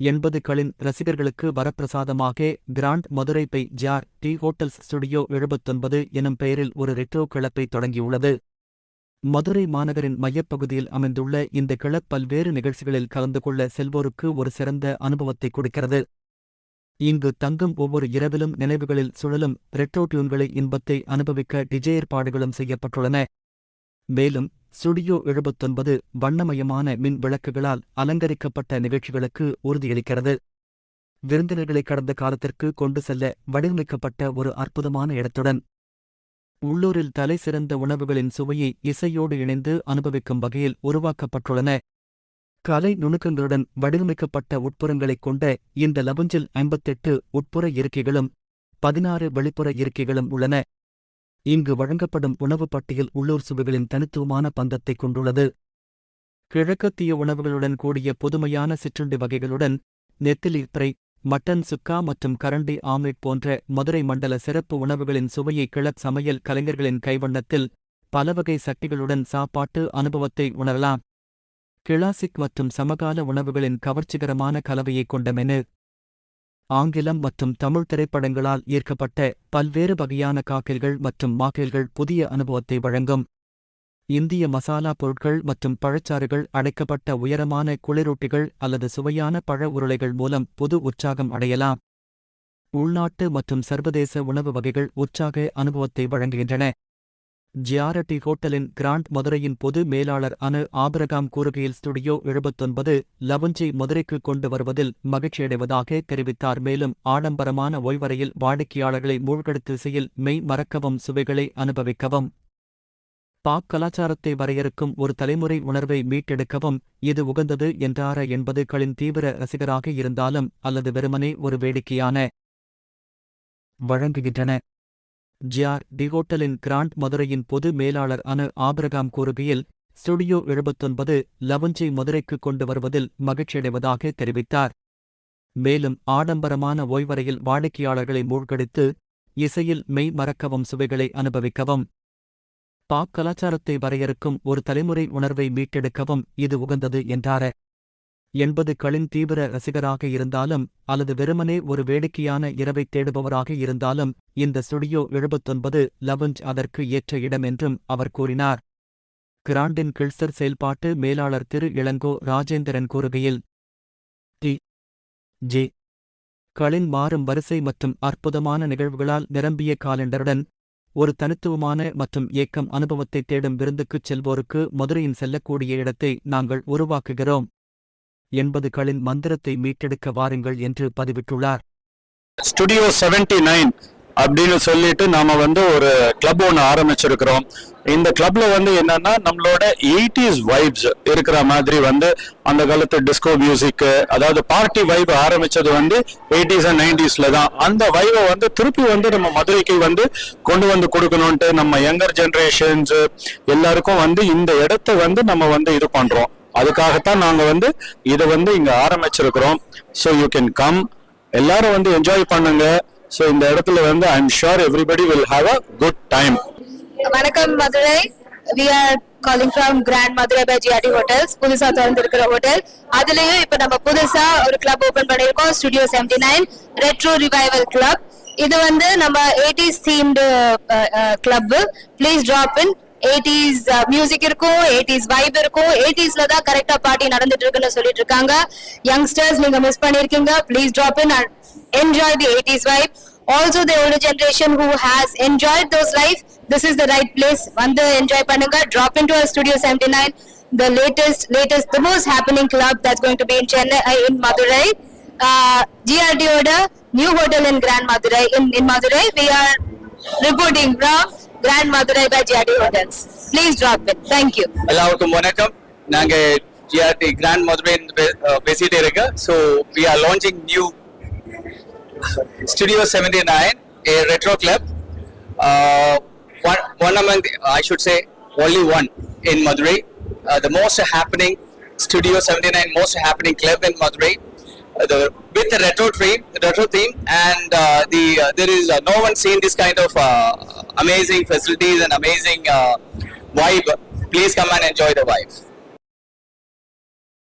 எண்பதுகளின் ரசிகர்களுக்கு வரப்பிரசாதமாக grand Madurai by G R T hotels studio எழுபத்தொன்பது எனும் பெயரில் ஒரு ரெட்ரோ கிளப்பை தொடங்கியுள்ளது. மதுரை மாநகரின் மையப்பகுதியில் அமைந்துள்ள இந்த கிளப் பல்வேறு நிகழ்ச்சிகளில் கலந்து கொள்ள செல்வோருக்கு ஒரு சிறந்த அனுபவத்தை கொடுக்கிறது. இங்கு தங்கும் ஒவ்வொரு இரவிலும் நினைவுகளில் சுழலும் ரெட்ரோ டியூன்களை இன்பத்தை அனுபவிக்க டிஜே ஏற்பாடுகளும் செய்யப்பட்டுள்ளன. மேலும் ஸ்டுடியோ எழுபத்தொன்பது வண்ணமயமான மின் விளக்குகளால் அலங்கரிக்கப்பட்ட நிகழ்ச்சிகளுக்கு உறுதியளிக்கிறது. விருந்தினர்களை கடந்த காலத்திற்கு கொண்டு செல்ல வடிவமைக்கப்பட்ட ஒரு அற்புதமான இடத்துடன். உள்ளூரில் தலை சிறந்த உணவுகளின் சுவையை இசையோடு இணைந்து அனுபவிக்கும் வகையில் உருவாக்கப்பட்டுள்ளன. கலை நுணுக்கங்களுடன் வடிவமைக்கப்பட்ட உட்புறங்களைக் கொண்ட இந்த லவுஞ்சில் ஐம்பத்தெட்டு உட்புற இருக்கைகளும் பதினாறு வெளிப்புற இருக்கைகளும் உள்ளன. இங்கு வழங்கப்படும் உணவு பட்டியல் உள்ளூர் சுவைகளின் தனித்துவமான பந்தத்தைக் கொண்டுள்ளது. கிழக்கத்திய உணவுகளுடன் கூடிய புதுமையான சிற்றுண்டி வகைகளுடன் நெத்திலி பிரை மட்டன் சுக்கா மற்றும் கரண்டி ஆம்லெட் போன்ற மதுரை மண்டல சிறப்பு உணவுகளின் சுவையை கிழக் சமையல் கலைஞர்களின் கைவண்ணத்தில் பலவகை சக்திகளுடன் சாப்பாட்டு அனுபவத்தை உணரலாம். கிளாசிக் மற்றும் சமகால உணவுகளின் கவர்ச்சிகரமான கலவையைக் கொண்ட மெனு. ஆங்கிலம் மற்றும் தமிழ் திரைப்படங்களால் ஈர்க்கப்பட்ட பல்வேறு வகையான காக்கில்கள் மற்றும் மாக்கில்கள் புதிய அனுபவத்தை வழங்கும். இந்திய மசாலா பொருட்கள் மற்றும் பழச்சாறுகள் அடைக்கப்பட்ட உயரமான குளிரூட்டிகள் அல்லது சுவையான பழ உருளைகள் மூலம் புது உற்சாகம் அடையலாம். உள்நாட்டு மற்றும் சர்வதேச உணவு வகைகள் உற்சாக அனுபவத்தை வழங்குகின்றன. ஜியாரட்டி ஹோட்டலின் கிராண்ட் மதுரையின் பொது மேலாளர் அனு ஆபிரகாம் கூறுகையில் ஸ்டுடியோ எழுபத்தொன்பது லவுஞ்சி மதுரைக்கு கொண்டு வருவதில் மகிழ்ச்சியடைவதாக தெரிவித்தார். மேலும் ஆடம்பரமான ஓய்வறையில் வாடிக்கையாளர்களை மூழ்கெடுத்து திசையில் மெய் மறக்கவும் சுவைகளை அனுபவிக்கவும் பாக் கலாச்சாரத்தை வரையறுக்கும் ஒரு தலைமுறை உணர்வை மீட்டெடுக்கவும் இது உகந்தது என்றார என்பதுகளின் தீவிர ரசிகராக இருந்தாலும் அல்லது வெறுமனே ஒரு வேடிக்கையான வழங்குகின்றன. ஜிஆர் டி ஹோட்டலின் கிராண்ட் மதுரையின் பொது மேலாளர் அனு ஆபிரகாம் கூறுகையில் ஸ்டுடியோ எழுபத்தொன்பது லவஞ்சை மதுரைக்கு கொண்டு வருவதில் மகிழ்ச்சியடைவதாக தெரிவித்தார். மேலும் ஆடம்பரமான ஓய்வறையில் வாடிக்கையாளர்களை மூழ்கடித்து இசையில் மெய் மறக்கவும் சுவைகளை அனுபவிக்கவும் பாக் கலாச்சாரத்தை வரையறுக்கும் ஒரு தலைமுறை உணர்வை மீட்டெடுக்கவும் இது உகந்தது என்றார. எண்பதுகளின் தீவிர ரசிகராக இருந்தாலும் அல்லது வெறுமனே ஒரு வேடிக்கையான இரவைத் தேடுபவராக இருந்தாலும் இந்த ஸ்டுடியோ எழுபத்தொன்பது லவஞ்ச் அதற்கு ஏற்ற இடம் என்றும் அவர் கூறினார். கிராண்டின் கில்சர் செயல்பாட்டு மேலாளர் திரு இளங்கோ ராஜேந்திரன் கூறுகையில் டி ஜே. களின் மாறும் வரிசை மற்றும் அற்புதமான நிகழ்வுகளால் நிரம்பிய காலண்டருடன் ஒரு தனித்துவமான மற்றும் ஏக்கம் அனுபவத்தை தேடும் விருந்துக்குச் செல்வோருக்கு மதுரையின் செல்லக்கூடிய இடத்தை நாங்கள் உருவாக்குகிறோம். எண்பதுகளின் மந்திரத்தை மீட்டெடுக்க வாருங்கள் என்று பதிவிட்டுள்ளார். ஸ்டுடியோ 79 நைன் அப்படின்னு சொல்லிட்டு நாம வந்து ஒரு கிளப் ஒன்று ஆரம்பிச்சிருக்கிறோம். இந்த கிளப்ல வந்து என்னன்னா நம்மளோட எயிட்டிஸ் வைப்ஸ் இருக்கிற மாதிரி வந்து அந்த காலத்து டிஸ்கோ மியூசிக் அதாவது பார்ட்டி வைப் ஆரம்பிச்சது வந்து எயிட்டிஸ் அண்ட் நைன்டிஸ்ல தான். அந்த வைவை வந்து திருப்பி வந்து நம்ம மதுரைக்கு வந்து கொண்டு வந்து கொடுக்கணும்ட்டு நம்ம யங்கர் ஜென்ரேஷன்ஸ் எல்லாருக்கும் வந்து இந்த இடத்த வந்து நம்ம வந்து இது பண்றோம். அதுக்காகத்தான் நாங்க வந்து இதை வந்து இங்க ஆரம்பிச்சிருக்கிறோம். ஸோ யூ கேன் கம் எல்லாரும் வந்து என்ஜாய் பண்ணுங்க. ஸோ இந்த இடத்துல வந்து I am sure everybody will have a good time வணக்கம் Madurai. We are calling from grand Madurai by GRT hotels புதுசா திறந்திருக்கிற ஹோட்டல் அதுலயும் இப்ப நம்ம புதுசா ஒரு கிளப் ஓபன் பண்ணிருக்கோம் studio seventy nine retro revival club இது வந்து நம்ம eighties themed club please drop in eighties music இருக்கும் எயிட்டிஸ் வைப் இருக்கும் எயிட்டிஸ்ல தான் கரெக்டா பார்ட்டி நடந்துட்டு இருக்குன்னு சொல்லிட்டு இருக்காங்க யங்ஸ்டர்ஸ் நீங்க மிஸ் பண்ணிருக்கீங்க please drop in and enjoy the eighties vibe also the old generation who has enjoy those life this is the right place வந்து என்ஜாய் பண்ணுங்க drop in to studio seventy nine the latest latest the most happening club that's going to be in Chennai in Madurai ஜிஆர்டியோட new hotel in grand Madurai in in Madurai we are reporting from from Grand Madurai by GRD Hotels. Please drop it. Thank you. எல்லாருக்கும் வணக்கம் நாங்க GRT grand Madurai பேசிட்டே இருக்கோம் so we are launching new studio seventy nine a retro club one among I should say only one in Madurai uh, the most happening Studio 79 most happening club in Madurai uh, the, with the retro theme retro theme and uh, the uh, there is uh, no one seen this kind of uh, amazing facilities and amazing uh, vibe please come and enjoy the vibe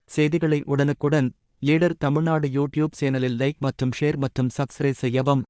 செய்திகளை உடனுக்குடன் leader Tamil Nadu YouTube சேனலில் like மற்றும் share மற்றும் subscribe செய்யவும்